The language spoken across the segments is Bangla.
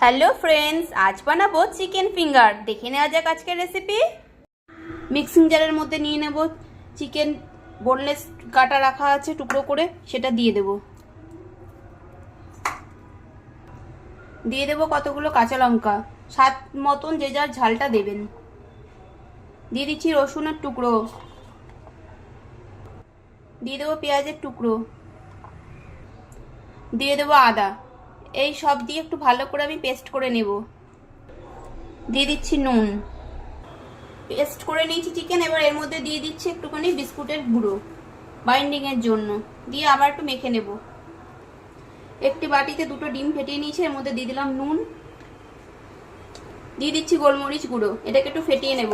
হ্যালো ফ্রেন্ডস আজ বানাবো চিকেন ফিঙ্গার দেখে নেওয়া যাক আজকের রেসিপি মিক্সিং জারের মধ্যে নিয়ে নেব। চিকেন বোনলেস কাটা রাখা আছে টুকরো করে, সেটা দিয়ে দেব। দিয়ে দেব কতগুলো কাঁচা লঙ্কা। স্বাদ মতন যে যার ঝালটা দেবেন। দিয়ে দিচ্ছি রসুনের টুকরো। দিয়ে দেবো পেঁয়াজের টুকরো। দিয়ে দেবো আদা। এই সব দিয়ে একটু ভালো করে আমি পেস্ট করে নেব। দিয়ে দিচ্ছি নুন। পেস্ট করে নিয়েছি চিকেন এবার এর মধ্যে দিয়ে দিচ্ছি একটুখানি বিস্কুটের গুঁড়ো বাইন্ডিংয়ের জন্য। দিয়ে আবার একটু মেখে নেব। একটি বাটিতে দুটো ডিম ফেটিয়ে নিয়েছি, এর মধ্যে দিয়ে দিলাম নুন। দিয়ে দিচ্ছি গোলমরিচ গুঁড়ো, এটাকে একটু ফেটিয়ে নেব।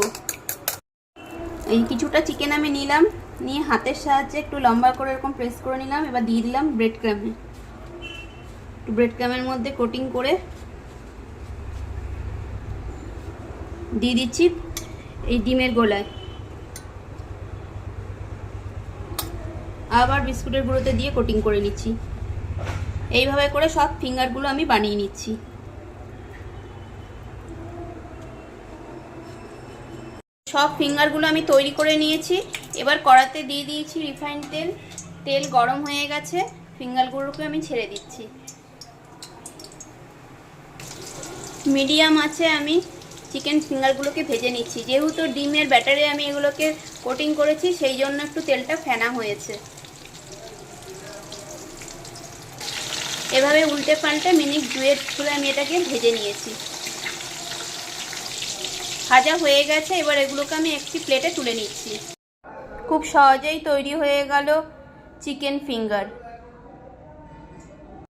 এই কিছুটা চিকেন আমি নিলাম, নিয়ে হাতের সাহায্যে একটু লম্বা করে এরকম প্রেস করে নিলাম, এবার দিয়ে দিলাম ব্রেড ক্রামে একটু ব্রেড ক্রামের মধ্যে কোটিং করে দিয়ে দিচ্ছি এই ডিমের গোলায়। আবার বিস্কুটের গুঁড়োতে দিয়ে কোটিং করে নিচ্ছি। এইভাবে করে সব ফিঙ্গারগুলো আমি বানিয়ে নিচ্ছি। সব ফিঙ্গারগুলো আমি তৈরি করে নিয়েছি। এবার কড়াতে দিয়ে দিয়েছি রিফাইন তেল। তেল গরম হয়ে গেছে। ফিঙ্গারগুলোকে আমি ছেড়ে দিচ্ছি। মিডিয়াম আছে, আমি চিকেন ফিঙ্গারগুলোকে ভেজে নিচ্ছি। যেহেতু ডিমের ব্যাটারে আমি এগুলোকে কোটিং করেছি, সেই জন্য একটু তেলটা ফেনা হয়েছে। এভাবে উল্টে পাল্টে মিনিট দুয়ের ধরে আমি এটাকে ভেজে নিয়েছি। ভাজা হয়ে গেছে, এবার এগুলোকে আমি একটি প্লেটে তুলে নিচ্ছি। খুব সহজেই তৈরি হয়ে গেল চিকেন ফিঙ্গার।